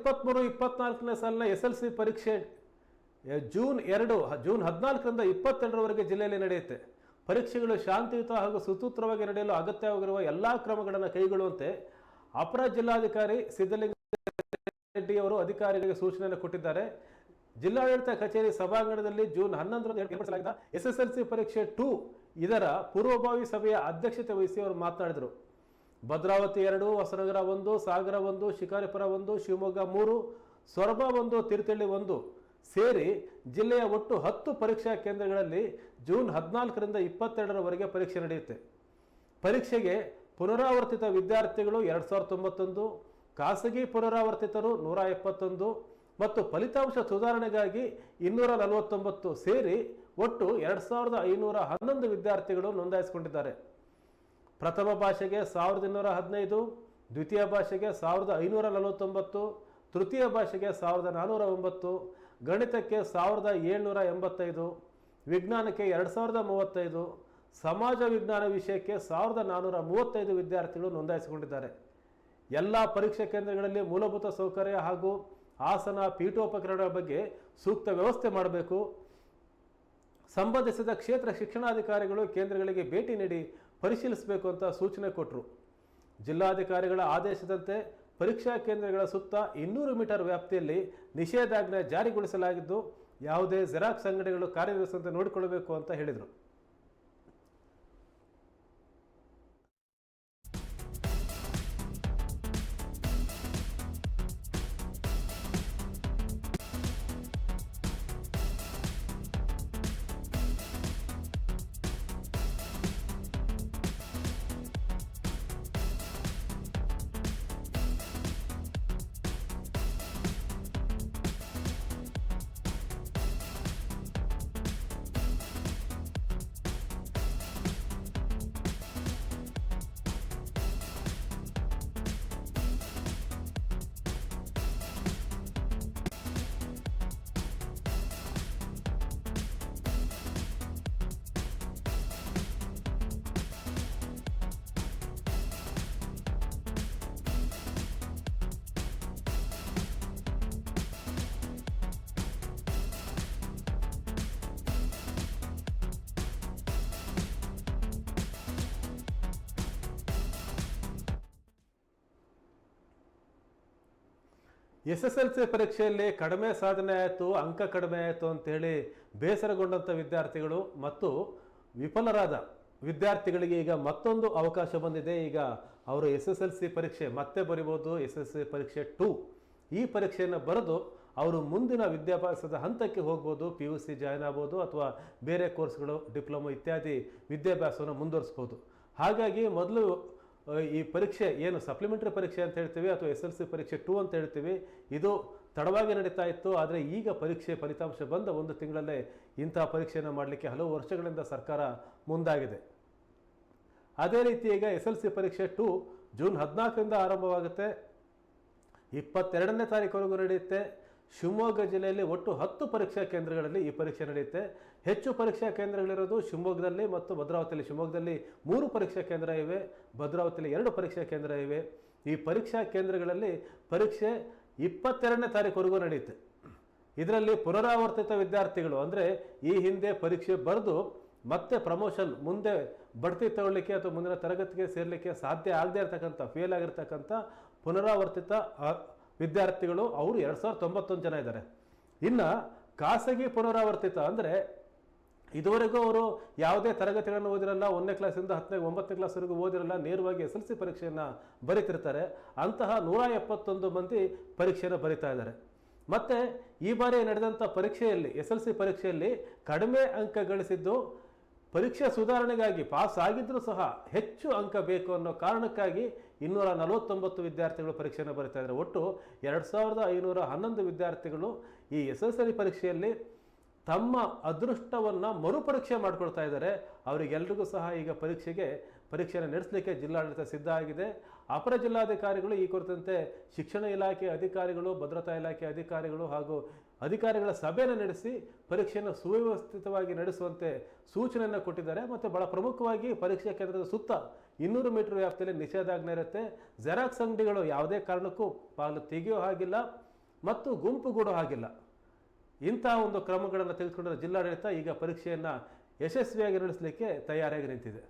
ಇಪ್ಪತ್ತ್ಮೂರು ಇಪ್ಪತ್ನಾಲ್ಕನೇ ಸಾಲಿನ ಎಸ್ ಎಲ್ ಸಿ ಪರೀಕ್ಷೆ. ಜೂನ್ ಎರಡು ಜೂನ್ ಹದಿನಾಲ್ಕರಿಂದ ಇಪ್ಪತ್ತೆರಡರವರೆಗೆ ಜಿಲ್ಲೆಯಲ್ಲಿ ನಡೆಯುತ್ತೆ. ಪರೀಕ್ಷೆಗಳು ಶಾಂತಿಯುತ ಹಾಗೂ ಸುಸೂತ್ರವಾಗಿ ನಡೆಯಲು ಅಗತ್ಯವಾಗಿರುವ ಎಲ್ಲ ಕ್ರಮಗಳನ್ನು ಕೈಗೊಳ್ಳುವಂತೆ ಅಪರ ಜಿಲ್ಲಾಧಿಕಾರಿ ಸಿದ್ದಲಿಂಗ ರೆಡ್ಡಿ ಅವರು ಅಧಿಕಾರಿಗಳಿಗೆ ಸೂಚನೆಯನ್ನು ಕೊಟ್ಟಿದ್ದಾರೆ. ಜಿಲ್ಲಾಡಳಿತ ಕಚೇರಿ ಸಭಾಂಗಣದಲ್ಲಿ ಜೂನ್ ಹನ್ನೊಂದರಂದು ಏರ್ಪಡಿಸಲಾಗಿದ್ದ ಎಸ್ ಎಸ್ ಎಲ್ ಸಿ ಪರೀಕ್ಷೆ ಟೂ ಇದರ ಪೂರ್ವಭಾವಿ ಸಭೆಯ ಅಧ್ಯಕ್ಷತೆ ವಹಿಸಿ ಅವರು ಮಾತನಾಡಿದರು. ಭದ್ರಾವತಿ ಎರಡು, ಹೊಸನಗರ ಒಂದು, ಸಾಗರ ಒಂದು, ಶಿಕಾರಿಪುರ ಒಂದು, ಶಿವಮೊಗ್ಗ ಮೂರು, ಸೊರಬ ಒಂದು ತೀರ್ಥಹಳ್ಳಿ ಒಂದು ಸೇರಿ ಜಿಲ್ಲೆಯ ಒಟ್ಟು ಹತ್ತು ಪರೀಕ್ಷಾ ಕೇಂದ್ರಗಳಲ್ಲಿ ಜೂನ್ ಹದಿನಾಲ್ಕರಿಂದ ಇಪ್ಪತ್ತೆರಡರವರೆಗೆ ಪರೀಕ್ಷೆ ನಡೆಯುತ್ತೆ. ಪರೀಕ್ಷೆಗೆ ಪುನರಾವರ್ತಿತ ವಿದ್ಯಾರ್ಥಿಗಳು ಎರಡು ಸಾವಿರದ ತೊಂಬತ್ತೊಂದು, ಖಾಸಗಿ ಪುನರಾವರ್ತಿತರು ನೂರ ಎಪ್ಪತ್ತೊಂದು ಮತ್ತು ಫಲಿತಾಂಶ ಸುಧಾರಣೆಗಾಗಿ ಇನ್ನೂರ ನಲವತ್ತೊಂಬತ್ತು ಸೇರಿ ಒಟ್ಟು ಎರಡು ಸಾವಿರದ ಐನೂರ ಹನ್ನೊಂದು ವಿದ್ಯಾರ್ಥಿಗಳು ನೋಂದಾಯಿಸಿಕೊಂಡಿದ್ದಾರೆ. ಪ್ರಥಮ ಭಾಷೆಗೆ ಸಾವಿರದ ಇನ್ನೂರ ಹದಿನೈದು, ದ್ವಿತೀಯ ಭಾಷೆಗೆ ಸಾವಿರದ ಐನೂರ ನಲವತ್ತೊಂಬತ್ತು, ತೃತೀಯ ಭಾಷೆಗೆ ಸಾವಿರದ ನಾನ್ನೂರ ಒಂಬತ್ತು, ಗಣಿತಕ್ಕೆ ಸಾವಿರದ ಏಳ್ನೂರ ಎಂಬತ್ತೈದು, ವಿಜ್ಞಾನಕ್ಕೆ ಎರಡು ಸಾವಿರದ ಮೂವತ್ತೈದು, ಸಮಾಜ ವಿಜ್ಞಾನ ವಿಷಯಕ್ಕೆ ಸಾವಿರದ ನಾನ್ನೂರ ಮೂವತ್ತೈದು ವಿದ್ಯಾರ್ಥಿಗಳು ನೋಂದಾಯಿಸಿಕೊಂಡಿದ್ದಾರೆ. ಎಲ್ಲ ಪರೀಕ್ಷಾ ಕೇಂದ್ರಗಳಲ್ಲಿ ಮೂಲಭೂತ ಸೌಕರ್ಯ ಹಾಗೂ ಆಸನ, ಪೀಠೋಪಕರಣಗಳ ಬಗ್ಗೆ ಸೂಕ್ತ ವ್ಯವಸ್ಥೆ ಮಾಡಬೇಕು. ಸಂಬಂಧಿಸಿದ ಕ್ಷೇತ್ರ ಶಿಕ್ಷಣಾಧಿಕಾರಿಗಳು ಕೇಂದ್ರಗಳಿಗೆ ಭೇಟಿ ನೀಡಿ ಪರಿಶೀಲಿಸಬೇಕು ಅಂತ ಸೂಚನೆ ಕೊಟ್ಟರು ಜಿಲ್ಲಾಧಿಕಾರಿಗಳ ಆದೇಶದಂತೆ ಪರೀಕ್ಷಾ ಕೇಂದ್ರಗಳ ಸುತ್ತ ಇನ್ನೂರು ಮೀಟರ್ ವ್ಯಾಪ್ತಿಯಲ್ಲಿ ನಿಷೇಧಾಜ್ಞೆ ಜಾರಿಗೊಳಿಸಲಾಗಿದ್ದು, ಯಾವುದೇ ಜೆರಾಕ್ಸ್ ಅಂಗಡಿಗಳು ಕಾರ್ಯನಿರ್ವಹಿಸುವಂತೆ ನೋಡಿಕೊಳ್ಳಬೇಕು ಅಂತ ಹೇಳಿದರು. ಎಸ್ ಎಸ್ ಎಲ್ ಸಿ ಪರೀಕ್ಷೆಯಲ್ಲಿ ಕಡಿಮೆ ಸಾಧನೆ ಆಯಿತು, ಅಂಕ ಕಡಿಮೆ ಆಯಿತು ಅಂತೇಳಿ ಬೇಸರಗೊಂಡಂಥ ವಿದ್ಯಾರ್ಥಿಗಳು ಮತ್ತು ವಿಫಲರಾದ ವಿದ್ಯಾರ್ಥಿಗಳಿಗೆ ಈಗ ಮತ್ತೊಂದು ಅವಕಾಶ ಬಂದಿದೆ. ಈಗ ಅವರು ಎಸ್ ಎಸ್ ಎಲ್ ಸಿ ಪರೀಕ್ಷೆ ಮತ್ತೆ ಬರಿಬೋದು ಎಸ್ ಎಸ್ ಸಿ ಪರೀಕ್ಷೆ ಟು. ಈ ಪರೀಕ್ಷೆಯನ್ನು ಬರೆದು ಅವರು ಮುಂದಿನ ವಿದ್ಯಾಭ್ಯಾಸದ ಹಂತಕ್ಕೆ ಹೋಗ್ಬೋದು, ಪಿ ಯು ಸಿ ಜಾಯ್ನ್ ಆಗ್ಬೋದು ಅಥವಾ ಬೇರೆ ಕೋರ್ಸ್ಗಳು, ಡಿಪ್ಲೊಮೊ ಇತ್ಯಾದಿ ವಿದ್ಯಾಭ್ಯಾಸವನ್ನು ಮುಂದುವರಿಸ್ಬೋದು. ಹಾಗಾಗಿ ಮೊದಲು ಈ ಪರೀಕ್ಷೆ ಏನು ಸಪ್ಲಿಮೆಂಟರಿ ಪರೀಕ್ಷೆ ಅಂತ ಹೇಳ್ತೀವಿ ಅಥವಾ ಎಸ್ ಎಲ್ ಸಿ ಪರೀಕ್ಷೆ ಟೂ ಅಂತ ಹೇಳ್ತೀವಿ? ಇದು ತಡವಾಗಿ ನಡೀತಾ ಇತ್ತು, ಆದರೆ ಈಗ ಪರೀಕ್ಷೆ ಫಲಿತಾಂಶ ಬಂದ ಒಂದು ತಿಂಗಳಲ್ಲೇ ಇಂತಹ ಪರೀಕ್ಷೆಯನ್ನು ಮಾಡಲಿಕ್ಕೆ ಹಲವು ವರ್ಷಗಳಿಂದ ಸರ್ಕಾರ ಮುಂದಾಗಿದೆ. ಅದೇ ರೀತಿ ಈಗ ಎಸ್ ಎಲ್ ಸಿ ಪರೀಕ್ಷೆ ಟು ಜೂನ್ ಹದಿನಾಲ್ಕರಿಂದ ಆರಂಭವಾಗುತ್ತೆ. ಇಪ್ಪತ್ತೆರಡನೇ ತಾರೀಕುವರೆಗೂ ನಡೆಯುತ್ತೆ. ಶಿವಮೊಗ್ಗ ಜಿಲ್ಲೆಯಲ್ಲಿ ಒಟ್ಟು ಹತ್ತು ಪರೀಕ್ಷಾ ಕೇಂದ್ರಗಳಲ್ಲಿ ಈ ಪರೀಕ್ಷೆ ನಡೆಯುತ್ತೆ. ಹೆಚ್ಚು ಪರೀಕ್ಷಾ ಕೇಂದ್ರಗಳಿರೋದು ಶಿವಮೊಗ್ಗದಲ್ಲಿ ಮತ್ತು ಭದ್ರಾವತಿಯಲ್ಲಿ. ಶಿವಮೊಗ್ಗದಲ್ಲಿ ಮೂರು ಪರೀಕ್ಷಾ ಕೇಂದ್ರ ಇವೆ, ಭದ್ರಾವತಿಯಲ್ಲಿ ಎರಡು ಪರೀಕ್ಷಾ ಕೇಂದ್ರ ಇವೆ. ಈ ಪರೀಕ್ಷಾ ಕೇಂದ್ರಗಳಲ್ಲಿ ಪರೀಕ್ಷೆ ಇಪ್ಪತ್ತೆರಡನೇ ತಾರೀಕುವರೆಗೂ ನಡೆಯುತ್ತೆ. ಇದರಲ್ಲಿ ಪುನರಾವರ್ತಿತ ವಿದ್ಯಾರ್ಥಿಗಳು ಅಂದರೆ ಈ ಹಿಂದೆ ಪರೀಕ್ಷೆ ಬರೆದು ಮತ್ತೆ ಪ್ರಮೋಷನ್ ಮುಂದೆ ಬಡ್ತಿ ತಗೊಳ್ಳಿಕ್ಕೆ ಅಥವಾ ಮುಂದಿನ ತರಗತಿಗೆ ಸೇರಲಿಕ್ಕೆ ಸಾಧ್ಯ ಆಗದೇ ಇರತಕ್ಕಂಥ ಫೇಲ್ ಆಗಿರ್ತಕ್ಕಂಥ ಪುನರಾವರ್ತಿತ ವಿದ್ಯಾರ್ಥಿಗಳು, ಅವರು ಎರಡು ಸಾವಿರದ ತೊಂಬತ್ತೊಂದು ಜನ ಇದ್ದಾರೆ ಇನ್ನು ಖಾಸಗಿ ಪುನರಾವರ್ತಿತ ಅಂದರೆ ಇದುವರೆಗೂ ಅವರು ಯಾವುದೇ ತರಗತಿಗಳನ್ನು ಓದಿರಲ್ಲ, ಒಂದನೇ ಕ್ಲಾಸಿಂದ ಹತ್ತನೇ, ಒಂಬತ್ತನೇ ಕ್ಲಾಸ್ವರೆಗೂ ಓದಿರಲ್ಲ, ನೇರವಾಗಿ ಎಸ್ ಎಲ್ ಸಿ ಪರೀಕ್ಷೆಯನ್ನು ಬರೀತಿರ್ತಾರೆ. ಅಂತಹ ನೂರ ಎಪ್ಪತ್ತೊಂದು ಮಂದಿ ಪರೀಕ್ಷೆಯನ್ನು ಬರಿತಾ ಇದ್ದಾರೆ. ಮತ್ತು ಈ ಬಾರಿ ನಡೆದಂಥ ಪರೀಕ್ಷೆಯಲ್ಲಿ, ಎಸ್ ಎಲ್ ಸಿ ಪರೀಕ್ಷೆಯಲ್ಲಿ ಕಡಿಮೆ ಅಂಕ ಗಳಿಸಿದ್ದು ಪರೀಕ್ಷೆ ಸುಧಾರಣೆಗಾಗಿ ಪಾಸ್ ಆಗಿದ್ರೂ ಸಹ ಹೆಚ್ಚು ಅಂಕ ಬೇಕು ಅನ್ನೋ ಕಾರಣಕ್ಕಾಗಿ ಇನ್ನೂರ ನಲವತ್ತೊಂಬತ್ತು ವಿದ್ಯಾರ್ಥಿಗಳು ಪರೀಕ್ಷೆಯನ್ನು ಬರೀತಾ ಇದ್ದಾರೆ. ಒಟ್ಟು ಎರಡು ಸಾವಿರದ ಐನೂರ ಹನ್ನೊಂದು ವಿದ್ಯಾರ್ಥಿಗಳು ಈ ಎಸ್ ಎಸ್ ಎಲ್ ಪರೀಕ್ಷೆಯಲ್ಲಿ ತಮ್ಮ ಅದೃಷ್ಟವನ್ನು ಮರುಪರೀಕ್ಷೆ ಮಾಡ್ಕೊಳ್ತಾ ಇದ್ದಾರೆ. ಅವರಿಗೆಲ್ರಿಗೂ ಸಹ ಈಗ ಪರೀಕ್ಷೆಗೆ ಪರೀಕ್ಷೆಯನ್ನು ನಡೆಸಲಿಕ್ಕೆ ಜಿಲ್ಲಾಡಳಿತ ಸಿದ್ಧ ಆಗಿದೆ. ಅಪರ ಜಿಲ್ಲಾಧಿಕಾರಿಗಳು ಈ ಕುರಿತಂತೆ ಶಿಕ್ಷಣ ಇಲಾಖೆ ಅಧಿಕಾರಿಗಳು, ಭದ್ರತಾ ಇಲಾಖೆ ಅಧಿಕಾರಿಗಳು ಹಾಗೂ ಅಧಿಕಾರಿಗಳ ಸಭೆಯನ್ನು ನಡೆಸಿ ಪರೀಕ್ಷೆಯನ್ನು ಸುವ್ಯವಸ್ಥಿತವಾಗಿ ನಡೆಸುವಂತೆ ಸೂಚನೆಯನ್ನು ಕೊಟ್ಟಿದ್ದಾರೆ. ಮತ್ತು ಬಹಳ ಪ್ರಮುಖವಾಗಿ ಪರೀಕ್ಷಾ ಕೇಂದ್ರದ ಸುತ್ತ ಇನ್ನೂರು ಮೀಟರ್ ವ್ಯಾಪ್ತಿಯಲ್ಲಿ ನಿಷೇಧಾಜ್ಞೆ ಇರುತ್ತೆ. ಜೆರಾಕ್ಸ್ ಅಂಗಡಿಗಳು ಯಾವುದೇ ಕಾರಣಕ್ಕೂ ಪಾಲು ತೆಗೆಯೋ ಹಾಗಿಲ್ಲ ಮತ್ತು ಗುಂಪುಗೂಡೋ ಹಾಗಿಲ್ಲ. ಇಂತಹ ಒಂದು ಕ್ರಮಗಳನ್ನು ತೆಗೆದುಕೊಂಡಿರೋ ಜಿಲ್ಲಾಡಳಿತ ಈಗ ಪರೀಕ್ಷೆಯನ್ನು ಯಶಸ್ವಿಯಾಗಿ ನಡೆಸಲಿಕ್ಕೆ ತಯಾರಾಗಿ ನಿಂತಿದೆ.